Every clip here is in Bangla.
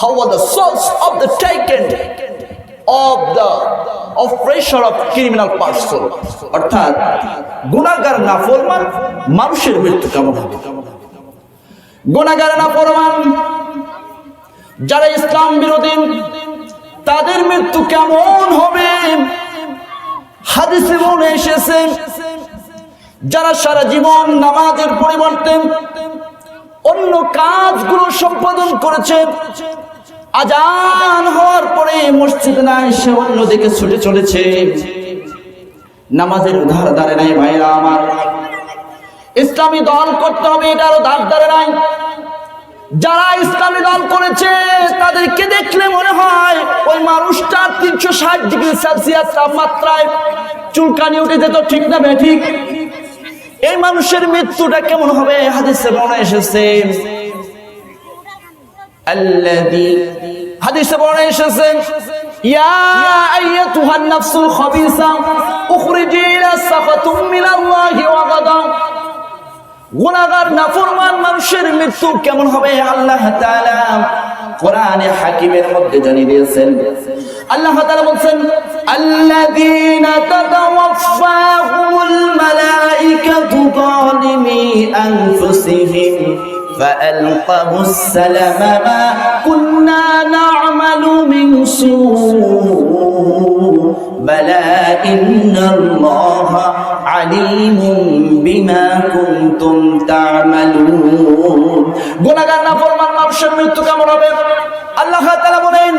how was the source of the taken of the pressure of criminal person অর্থাৎ গুনাহগার নাফরমান মানুষের মৃত্যু কেমন হবে? গুনাহগার নাফরমান, যারা ইসলাম বিরোধী, তাদের মৃত্যু কেমন হবে? হাদিসে মনে এসেছে, যারা সারা জীবন নামাজের পরিবর্তে অন্য কাজগুলো সম্পাদন করেছে আজান হওয়ার পরে মসজিদ না এসে অন্যদিকে ছুটে চলেছে। নামাজের ধার ধারে নাই ভাইরা আমার। ইসলামী দল করতে হবে, এটারও ধার ধারে নাই। যারা ইসলামী দল করেছে, তাদেরকে দেখলে মনে হয় ওই মানুষটা তিনশো ষাট ডিগ্রি সেলসিয়াস তাপমাত্রায় চুলকানি উঠে যেত, ঠিক না ঠিক? এই মানুষের মৃত্যুটা কেমন হবে? হাদিসে মনে এসেছে। মানুষের মৃত্যু কেমন হবে? আল্লাহ তাআলা কোরআনে হাকিমের মধ্যে জানিয়ে দিয়েছেন। আল্লাহ তাআলা আনফুসিহিম। فألقوا السلام ما كنا نعمل من سوء بلى إن الله عليم بما كنتم تعملون গুনাহগার নাফরমান মানুষের মৃত্যু কেমন হবে আল্লাহ তাআলা বলেন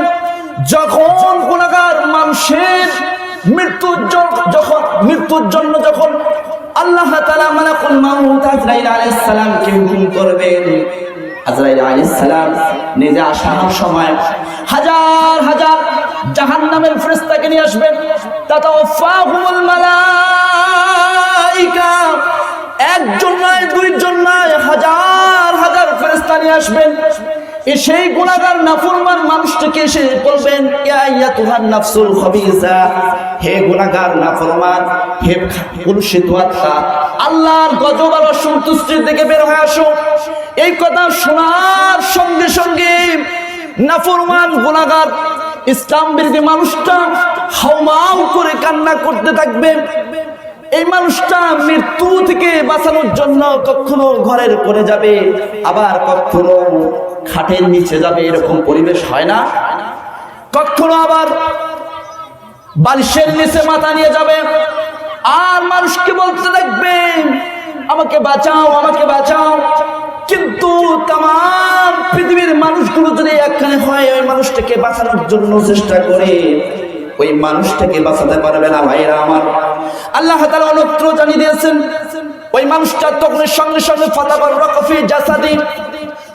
যখন গুনাহগার মানুষের মৃত্যুর জ- যখন মৃত্যুর জন্য যখন আল্লাহ তাআলা মালাকুল মাউত আজরাইল আলাইহিস সালামকে হুকুম করবেন। আজরাইল আলাইহিস সালাম নিজে আসার সময় হাজার হাজার জাহান্নামের ফেরেশতাকে নিয়ে আসবেন। তাতাওয়াফাহুমুল মালাইকা। একজন নয়, দুইজন নয়, হাজার হাজার ফেরেশতা নিয়ে আসবেন। সেই গুণাগার নাফরমান মানুষটাকে এসে বলবেন, ইয়া নাফসুল খাবিসা, হে গুণাগার নাফরমান, হে কলুষিত আত্মা আল্লাহর গজব আর অসন্তুষ্টি থেকে বের হয়ে আসো। এই কথা শোনার সঙ্গে সঙ্গে নাফরমান গুণাগার ইসলাম বিরোধী মানুষটা হাউমাউ করে কান্না করতে থাকবে। এই মানুষটা মৃত্যু থেকে বাঁচানোর জন্য কখনো ঘরের করে যাবে, আবার কখনো খাটের নিচে যাবে, এরকম পরিবেশ হয় না। কখনো আবার বালিশের নিচে মাথা নিয়ে যাবে। আর মানুষকে বলতে থাকবে আমাকে বাঁচাও আমাকে বাঁচাও। কিন্তু তাম পৃথিবীর মানুষগুলো যদি একখানে হয়, ওই মানুষটাকে বাঁচানোর জন্য চেষ্টা করে, ওই মানুষটাকে বাঁচাতে পারবে না ভাইরা আমার। আল্লাহ তাআলা অন্যত্র জানিয়ে দিয়েছেন, ওই মানুষটা তখন সঙ্গে সঙ্গে ফাতাবার রকফি জাসাদি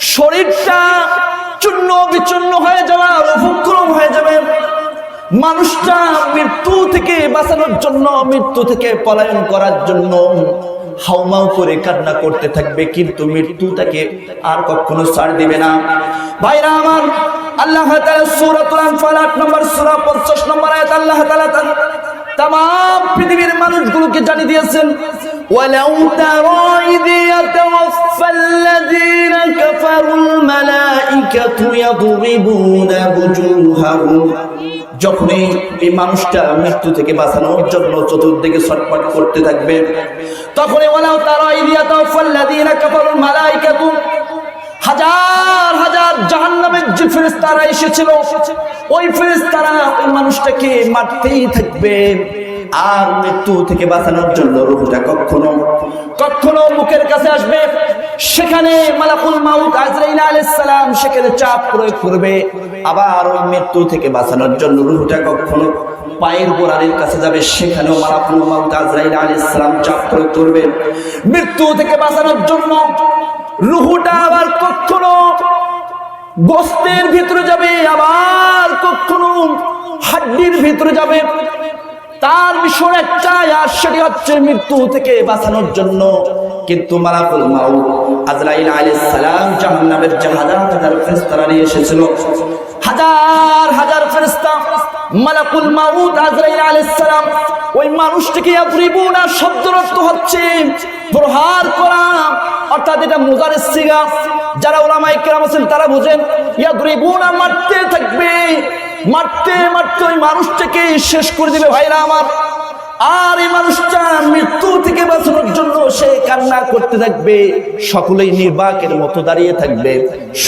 শরীরটা চূর্ণ বিচূর্ণ হয়ে যাওয়া উপক্রম হয়ে যাবে মানুষটা মৃত্যু থেকে বাঁচানোর জন্য মৃত্যু থেকে পলায়ন করার জন্য হাউমাউ করে কান্না করতে থাকবে কিন্তু মৃত্যু তাকে আর কখনো ছাড় দিবে না ভাইরা আমার আল্লাহ তাআলা সূরাতুল আনফাল 8 নম্বর সূরা 50 নম্বর আয়াত আল্লাহ তাআলা তাম পৃথিবীর মানুষগুলোকে জানিয়ে দিয়েছেন ولو ترى إذ يتوفى الذين كفروا الملائكة يضربون وجوههم যখনই এই মানুষটা মৃত্যু থেকে বাঁচানোর জন্য চতুর্দিকে ছটফট করতে থাকবে তখনই ওলাও তারা ইলিয়াতা ফাল্লাযীনা কাফারুল মালাইকাতু হাজার হাজার জাহান্নামের যে ফেরেশতারা এসেছিল ওই ফেরেশতারা ওই মানুষটাকে মারতেই থাকবে আর মৃত্যু থেকে বাঁচানোর জন্য রূহটা কখনো কখনো মুখের কাছে আসবে। সেখানে মালাকুল মাউত আজরাইল আলাইহিস সালাম সেখানে চাপ প্রয়োগ করবে। আবার ওই মৃত্যু থেকে বাঁচানোর জন্য রূহটা কখনো পায়ের গোড়ালির কাছে যাবে। সেখানেও মালাকুল মাউত আজরাইল আলাইহিস সালাম চাপ প্রয়োগ করবে। মৃত্যু থেকে বাঁচানোর জন্য রুহুটা আবার কখনো গোস্তের ভিতরে যাবে। আবার কখনো হাড্ডির ভিতরে যাবে। তার মিশন একটাই আর সেটি হচ্ছে মৃত্যু থেকে বাঁচানোর জন্য। কিন্তু মালাকুল মাউত আজরাইল আলাইহিস সালাম জাহান্নামের যে হাজার ফেরেশতারা নিয়ে এসেছিল, হাজার হাজার ফেরেশতা মালাকুল মাউদ আজরাইল আলাইহিস সালাম, ওই মানুষটিকে ইয়াদরিবুনা শব্দের অর্থ হচ্ছে, প্রহার করা। অর্থাৎ এটা মুজারের সিগা। যারা ওলামায়ে কেরাম আছেন, তারা বুঝেন, ইয়াদরিবুনা মারতে থাকবে। মারতে মারতে ওই মানুষটাকে শেষ করে দিবে ভাইরা আমার। আর এই মানুষটা মৃত্যু থেকে বাঁচানোর জন্য সে কান্না করতে থাকবে। সকলেই নির্বাকের মতো দাঁড়িয়ে থাকবে।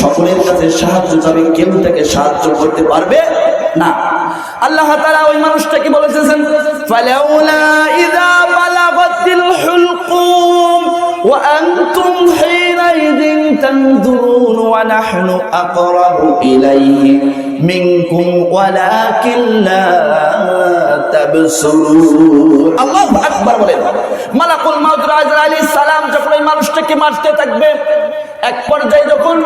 সকলের কাছে সাহায্য যাবে কেউ তাকে সাহায্য করতে পারবে না। আল্লাহ তাআলা ওই মানুষটাকে বলেছেন, ফালাউলা ইযা বালাগাতিল হুলকুম ওয়া আনতুম হিনাইযিন তানজুরুন ওয়া নাহনু আকরাবু ইলাইহি মিনকুম ওয়ালাকিন লা তাবসুরুন। আল্লাহু আকবার বলেন। মালাকুল মাউত রাজা আলাইহিস সালাম যখন এই মানুষটাকে মারতে থাকবে, এক পর্যায়ে যখন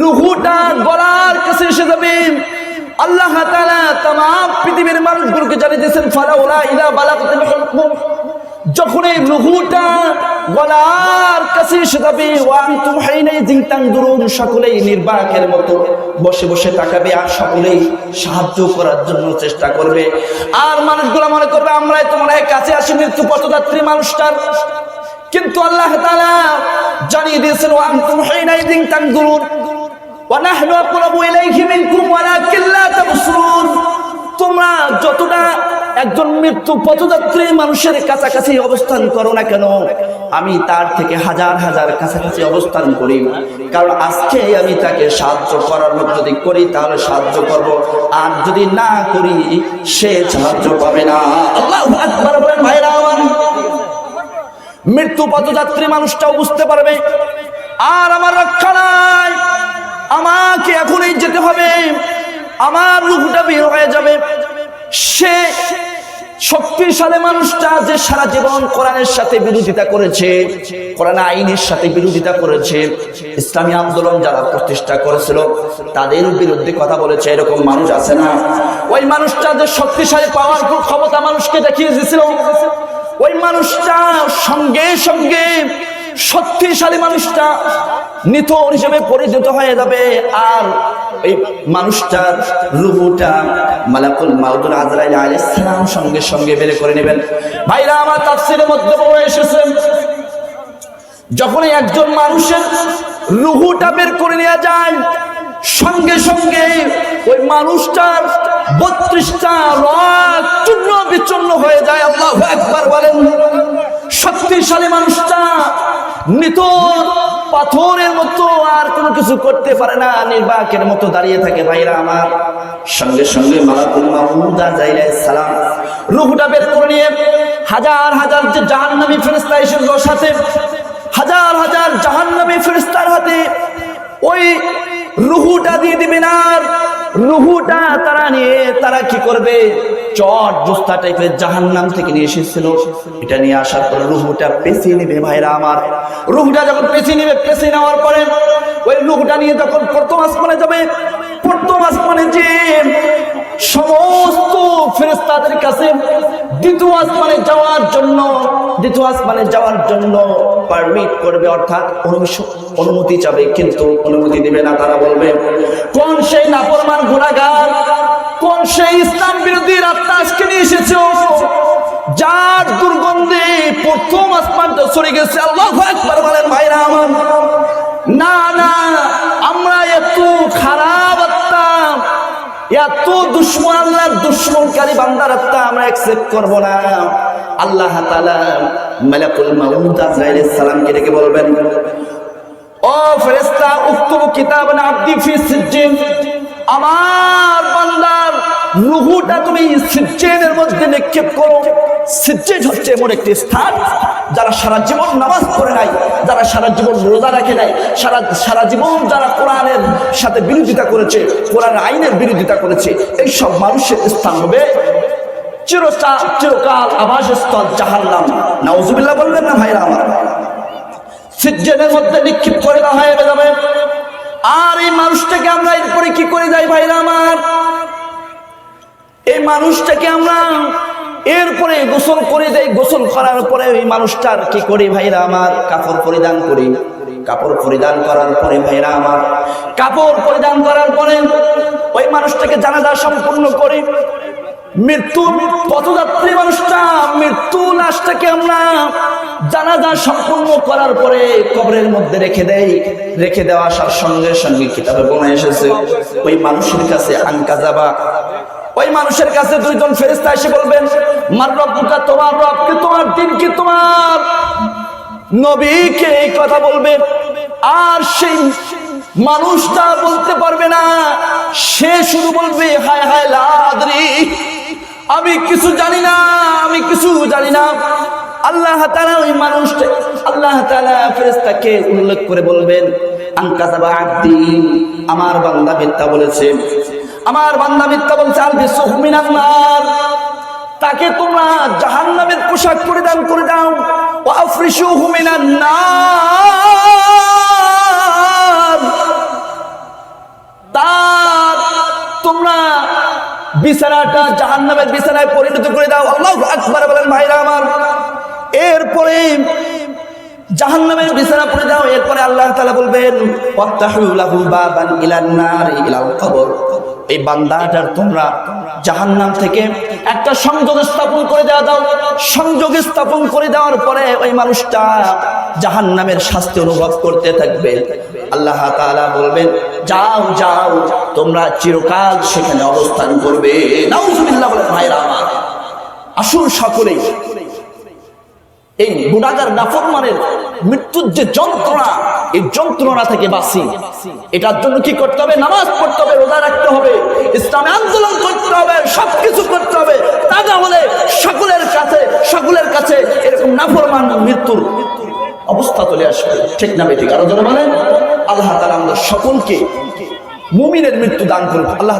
রুহুটা গলার কাছে এসে যাবে আল্লাহ তামাম পৃথিবীর মানুষগুলোকে জানিয়েছেন ফালাউলা ইলা বালা যখন এই রুহুটা গলার কাছে শোধাবে ওয়ান তুমাই নাই জিংতাং দুরুন সকলেই নির্বাহের মতো বসে বসে তাকাবে আর সকলেই সাহায্য করার জন্য চেষ্টা করবে। আর মানুষগুলো মনে করবে, আমরাই তোমার কাছে আসি মৃত্যু পথযাত্রী মানুষটার। কিন্তু আল্লাহ তালা জানিয়ে দিয়েছেন ওয়ান তুমাই নাই জিংতাং দুরুন ওয়ানাহনু আকরাবু ইলাইহি মিনকুম। যতটা একজন মৃত্যু পথযাত্রী মানুষের কাছাকাছি অবস্থান করো না কেন, আমি তার থেকে হাজার হাজার কাছাকাছি অবস্থান করি। কারণ আজকে আমি তাকে সাহায্য করার মতো যদি করি, তাহলে সাহায্য করব। আর যদি না করি, সে সাহায্য পাবে না। ভাইরা আমার। মৃত্যু পথযাত্রী মানুষটাও বুঝতে পারবে, আর আমার রক্ষা নাই। আমাকে এখনই যেতে হবে। আমার রূপটা বের হয়ে যাবে। সে শক্তিশালী মানুষটা যে সারা জীবন কোরআনের সাথে বিরোধিতা করেছে, কোরআন আইনের সাথে বিরোধিতা করেছে, ইসলামী আন্দোলন যারা প্রতিষ্ঠা করেছিল, তাদের বিরুদ্ধে কথা বলেছে, এরকম মানুষ আছে না? ওই মানুষটা যে শক্তিশালী পাওয়ারফুল ক্ষমতা মানুষকে দেখিয়ে দিয়েছিল ওই মানুষটা সঙ্গে সঙ্গে শক্তিশালী মানুষটা নিথর হিসেবে পরিচিত হয়ে যাবে। আর এই মানুষটার রুহুটা মালাকুল মাউদুল আজরাইল আলাইহিস সালাম সঙ্গে সঙ্গে বের করে নেবেন। ভাইরা, আমার তাফসীরের মধ্যে বলে এসেছেন। যখন একজন মানুষের রুহুটা বের করে নেওয়া যায়, সঙ্গে সঙ্গে ওই মানুষটার বত্রিশটা রক চূর্ণ বিচূর্ণ হয়ে যায়। আল্লাহ একবার বলেন, শক্তিশালী মানুষটা নিতর পাথরের মতো আর কোনো কিছু করতে পারে না। নির্বাকের মতো দাঁড়িয়ে থাকে ভাইরা আমার। সঙ্গে সঙ্গে মালাকুল মাহমুদ আলাইহিস সালাম রুহটা বের করে নিয়ে হাজার হাজার যে জাহান্নামী ফেরেশতা এসে সাথে হাজার হাজার জাহান্নামী ফেরেশতার হাতে ওই রুহুটা দিয়ে দিবেন আর রুহুটা তারা নিয়ে, তারা কি করবে? চট জোস্তা টাইপের জাহান নাম থেকে নিয়ে এসেছিল। এটা নিয়ে আসার পরে রুহুটা পেছিয়ে নেবে, ভাইরা আমার। রুহুটা যখন পেছিয়ে নেবে পেছিয়ে নেওয়ার পরে ওই রুহুটা নিয়ে যখন প্রথম আসমানে যাবে, প্রথম আসমানে যে সমস্ত ফেরেস্তাদের কাছে দ্বিতীয় আসমানে যাওয়ার জন্য, দ্বিতীয় আসমানে যাওয়ার জন্য পারমিট করবে, অর্থাৎ অনুমতি চাবে, কিন্তু অনুমতি দিবে না, তারা বলবে, কোন সেই নাফরমান গুণাগার কোন সেই ইসলাম বিরোধী আজকে নিয়ে এসেছ, যার দুর্গন্ধে প্রথম আসমানটা সরে গেছে? আল্লাহ একবার বলেন, ভাইরা আমার, না না এত দুশ্মন, আল্লাহর দুশ্মনকারী বান্দার আত্মা আমরা অ্যাকসেপ্ট করব না। আল্লাহ তাআলা মালাকুল মাউত আজরাইল সালামকে ডেকে বলবেন, ও ফেরেশতা কিতাব কিতাবান আব্দি ফি সিজ্জিন। আমার বান্দার রুহুটা তুমি সিজ্জিনের মধ্যে নিক্ষেপ করো। সিজ্জিন হচ্ছে এমন একটি স্থান যারা সারা জীবন নামাজ পড়ে নাই, যারা সারা জীবন রোজা রাখে নাই, সারা সারা জীবন যারা কোরআনের সাথে বিরোধিতা করেছে কোরআনের আইনের বিরোধিতা করেছে এই সব মানুষের স্থান হবে চিরচা, চিরকাল আবাসস্থল জাহান্নাম। নাউজুবিল্লাহ বলবেন না ভাইরা আমার? সিজ্জেনের মধ্যে নিক্ষেপ করে দেওয়া হয়ে যাবে। আর এই মানুষটাকে আমরা এরপরে কি করে যাই ভাইরা আমার? এই মানুষটাকে আমরা এরপরে গোসল করে দেই গোসল করার পরে ওই মানুষটার কি করি ভাইরা আমার? কাপড় পরিধান করি কাপড় পরিধান করার পরে ভাইরা আমার, কাপড় পরিধান করার পরে ওই মানুষ মানুষটাকে জানাজা সম্পূর্ণ করি। মৃত্যুর পথযাত্রী মানুষটা, মৃত্যু লাশটাকে আমরা জানাজা সম্পূর্ণ করার পরে কবরের মধ্যে রেখে দেই। রেখে দেওয়া আসার সঙ্গে সঙ্গে কিতাবে বনে এসেছে, ওই মানুষের কাছে আনকা যাবা ওই মানুষের কাছে দুইজন ফেরেস্তা এসে বলবেন, মার রব্বুকা তোমার রবকে তোমার দিন কি, তোমার নবীকে এই কথা বলবে আর সেই মানুষটা বলতে পারবে না। সে শুধু বলবে, হায় হায়, লাদ্রি, আমি কিছু জানি না, আমি কিছু জানি না। আল্লাহ তাআলা ওই মানুষটা, আল্লাহ তাআলা ফেরেশতাকে উল্লেখ করে বলবেন আমার বান্দা মিথ্যা বলেছে। আমার বান্দা মিথ্যা বলছে আলবি সুহমিনান নার। তাকে তোমরা জাহান্নামের পোশাক পরিধান করে দাও। ওয়াফরিশুহু মিনান নার। তার তোমরা বিছানাটা জাহান্নামের বিছানায় পরিণত করে দাও। আল্লাহু আকবার, বলেন ভাইরা আমার। এরপরে জাহান্নামের বিছানা পড়ে দাও এরপরে আল্লাহ তাআলা বলবেন বাবান ইলান নার ইলাল কবর। এই বান্দাটার তোমরা জাহান্নাম থেকে একটা সংযোগ স্থাপন করে দেওয়া দাও। সংযোগ স্থাপন করে দেওয়ার পরে ওই মানুষটা জাহান্নামের শাস্তি অনুভব করতে থাকবে। আল্লাহ তাআলা বলবেন, যাও যাও, তোমরা চিরকাল সেখানে অবস্থান করবে। আমার, আসুন সকলেই। এই গুণাগার নাফরমানের মৃত্যুর যে যন্ত্রণা এই যন্ত্রণা থেকে বাঁচি। এটার জন্য কি করতে হবে? নামাজ পড়তে হবে, রোজা রাখতে হবে, ইসলামে আন্দোলন করতে হবে, সবকিছু করতে হবে। তা না হলে সকলের কাছে সকলের কাছে এরকম নাফরমান মৃত্যুর অবস্থা চলে আসবে। ঠিক না বেঠিক? আরও জন বলেন আল্লাহ তালা আমাদের সকলকে মুমিনের মৃত্যু দান করুক। আল্লাহ